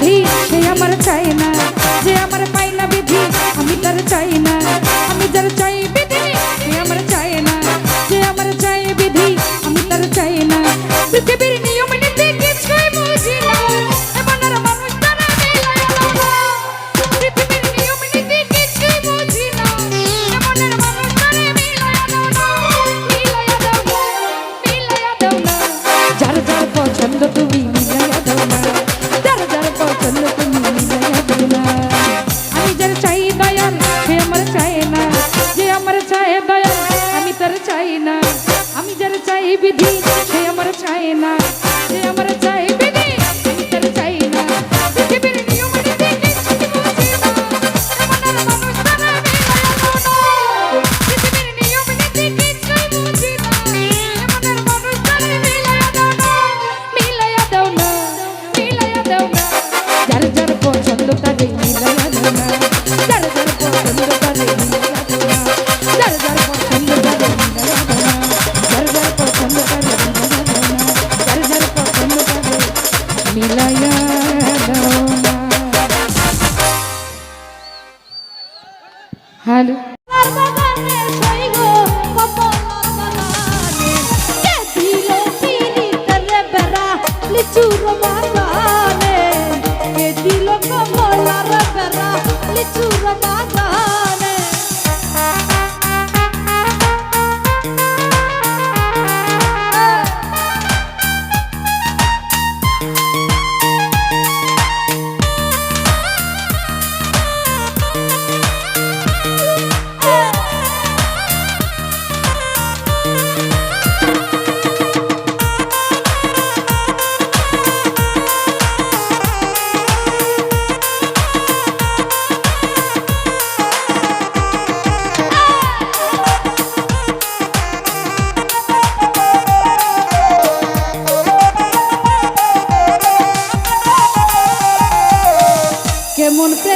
भी अमर चाइना जे अमर पाइना भी अमितर चाइना জ্বালায়া দাও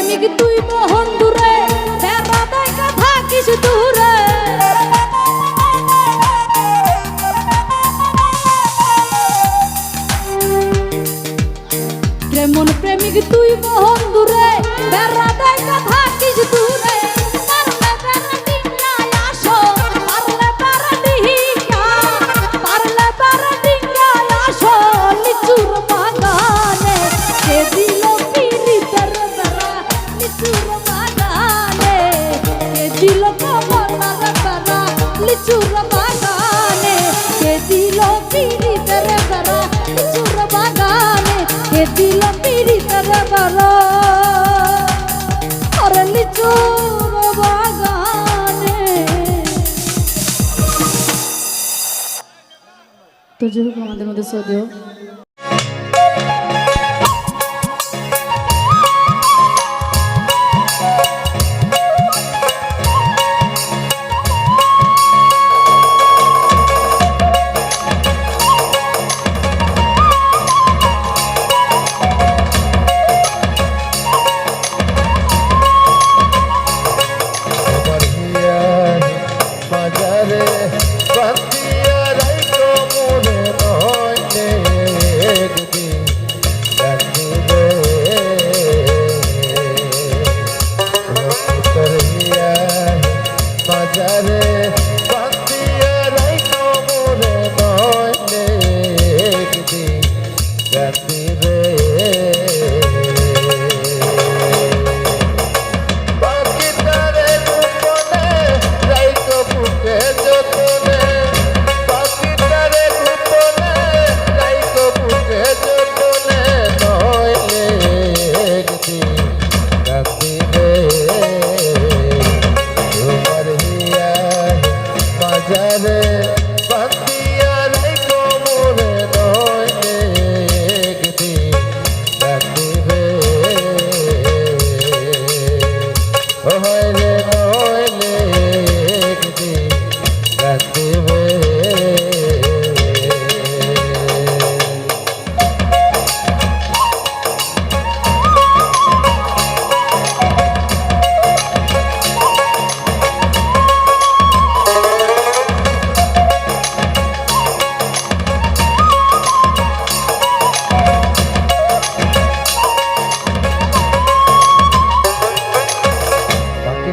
প্রেমিক তুই মোহন দূরে? থাকিস দূরে। প্রেমন প্রেমিক তুই মোহন দূরে। বেড়া দেয় কথা ছিল পিড়ি তার বার ওরে নিচুর যেহেতু আমাদের মধ্যে সদেও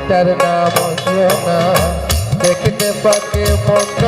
তার নাম দেখতে পাকে মন্দ